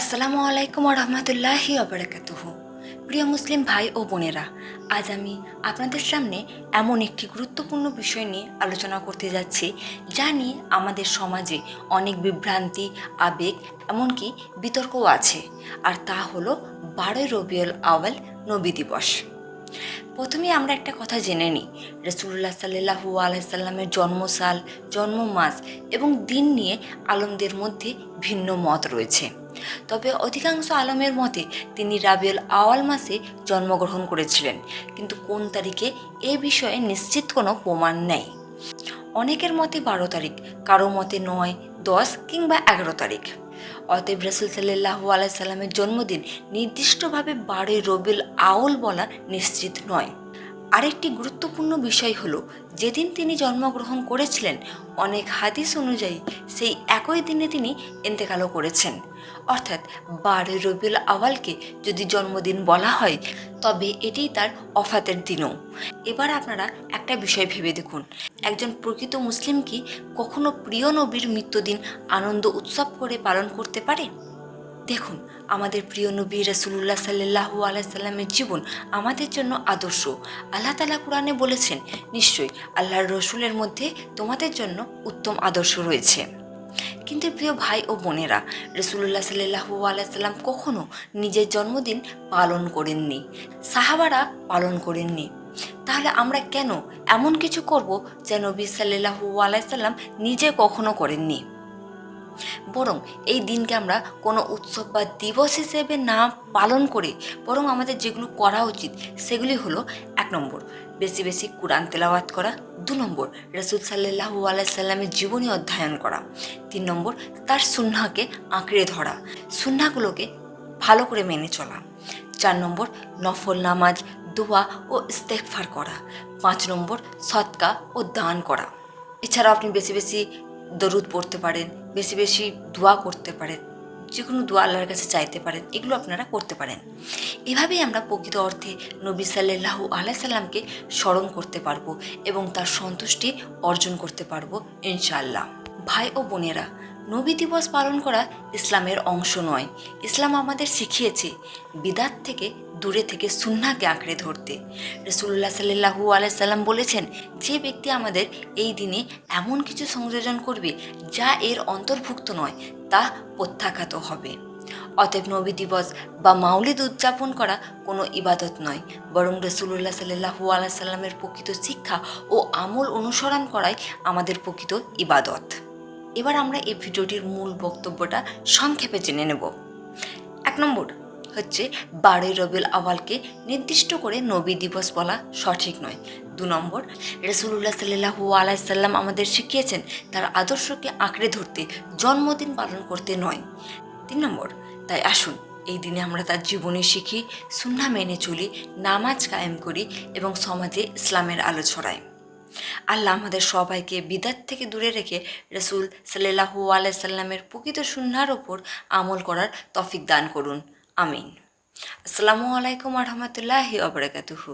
আসসালামু আলাইকুম রহমতুল্লাহি অবরাকাতুহু প্রিয় মুসলিম ভাই ও বোনেরা, আজ আমি আপনাদের সামনে এমন একটি গুরুত্বপূর্ণ বিষয় নিয়ে আলোচনা করতে যাচ্ছি, যা নিয়ে আমাদের সমাজে অনেক বিভ্রান্তি, আবেগ, এমনকি বিতর্কও আছে, আর তা হলো বারোই রবিউল আওয়াল নবী দিবস। প্রথমে আমরা একটা কথা জেনে নিই রসুল্লাহ সাল্লাহু আলাইসাল্লামের জন্মসাল জন্ম মাস এবং দিন নিয়ে আলমদের মধ্যে ভিন্ন মত রয়েছে। তবে অধিকাংশ আলমের মতে তিনি রাবিউল আওয়াল মাসে জন্মগ্রহণ করেছিলেন, কিন্তু কোন তারিখে এ বিষয়ে নিশ্চিত কোনো প্রমাণ নেই। অনেকের মতে বারো তারিখ, কারও মতে নয়, দশ কিংবা এগারো তারিখ। অতএব রসুল সাল্লাহ আলাইসাল্লামের জন্মদিন নির্দিষ্টভাবে বারোই রবিউল আউল বলা নিশ্চিত নয়। আরেকটি গুরুত্বপূর্ণ বিষয় হল, যেদিন তিনি জন্মগ্রহণ করেছিলেন, অনেক হাদিস অনুযায়ী সেই একই দিনে তিনি ইন্তেকালও করেছেন। অর্থাৎ বারোই রবিউল আওয়ালকে যদি জন্মদিন বলা হয়, তবে এটি তার অফাতের দিনও। এবার আপনারা একটা বিষয় ভেবে দেখুন। একজন প্রকৃত মুসলিম কি কখনো প্রিয় নবীর মৃত্যুদিন আনন্দ উৎসব করে পালন করতে পারে? দেখুন, আমাদের প্রিয় নবী রসুল্লাহ সাল্লাহু আলাইসাল্লামের জীবন আমাদের জন্য আদর্শ। আল্লাহ তালা কোরআনে বলেছেন, নিশ্চয়ই আল্লাহর রসুলের মধ্যে তোমাদের জন্য উত্তম আদর্শ রয়েছে। কিন্তু প্রিয় ভাই ও বোনেরা রসুল্লাহ সাল্লাহু আলাইসাল্লাম কখনো নিজের জন্মদিন পালন করেননি, সাহাবারা পালন করেননি। তাহলে আমরা কেন এমন কিছু করব যা নবী সাল্লাহু আলাইসাল্লাম নিজে কখনো করেননি? বরং এই দিনকে আমরা কোনো উৎসব বা দিবস হিসেবে না পালন করে বরং আমাদের যেগুলো করা উচিত সেগুলি হলো এক নম্বর, বেশি বেশি কোরআন তেলাওয়াত করা। দু নম্বর, রসুল সাল্লাহু আলাইসাল্লামের জীবনী অধ্যয়ন করা। তিন নম্বর, তার সুন্নাকে আঁকড়ে ধরা সুন্নাগুলোকে ভালো করে মেনে চলা। চার নম্বর, নফল নামাজ, দোয়া ও ইস্তেকফার করা। পাঁচ নম্বর সৎকা ও দান করা। এছাড়াও আপনি বেশি বেশি দরুদ পড়তে পারেন বেশি বেশি দোয়া করতে পারেন যে কোনো দোয়া আল্লাহর কাছে চাইতে পারেন, এগুলো আপনারা করতে পারেন। এভাবেই আমরা প্রকৃত অর্থে নবী সাল্লাহু আলাই সাল্লামকে স্মরণ করতে পারব এবং তার সন্তুষ্টি অর্জন করতে পারব ইনশাআল্লাহ। ভাই ও বোনেরা, নবী দিবস পালন করা ইসলামের অংশ নয়। ইসলাম আমাদের শিখিয়েছে, বিদাত থেকে দূরে থেকে সুন্নাকে আঁকড়ে ধরতে। রসুল্লাহ সাল্লাহু আলাইসাল্লাম বলেছেন, যে ব্যক্তি আমাদের এই দিনে এমন কিছু সংযোজন করবে যা এর অন্তর্ভুক্ত নয়, তা প্রত্যাখ্যাত হবে। অতএব নবী দিবস বা মাউলিদ উদযাপন করা কোনো ইবাদত নয়, বরং রসুল্লাহ সাল্লাহু আলাইসাল্লামের প্রকৃত শিক্ষা ও আমল অনুসরণ করাই আমাদের প্রকৃত ইবাদত। এবার আমরা এই ভিডিওটির মূল বক্তব্যটা সংক্ষেপে জেনে নেব। এক নম্বর হচ্ছে বারোই রবিউল আওয়ালকে নির্দিষ্ট করে নবী দিবস বলা সঠিক নয়। দু নম্বর রসুল্লাহ সাল্লাহু আলাইসাল্লাম আমাদের শিখিয়েছেন তার আদর্শকে আঁকড়ে ধরতে জন্মদিন পালন করতে নয়। তিন নম্বর, তাই আসুন এই দিনে আমরা তার জীবনে শিখি সুন্না মেনে চলি, নামাজ কায়েম করি এবং সমাজে ইসলামের আলো ছড়াই। আল্লাহ আমাদের সবাইকে বিদাত থেকে দূরে রেখে রসুল সাল্লাহু আলাইসাল্লামের প্রকৃত সুন্নার ওপর আমল করার তফিক দান করুন। আমিন। আসসালামু আলাইকুম আহমতুল্লাহ আবরাকাতুহু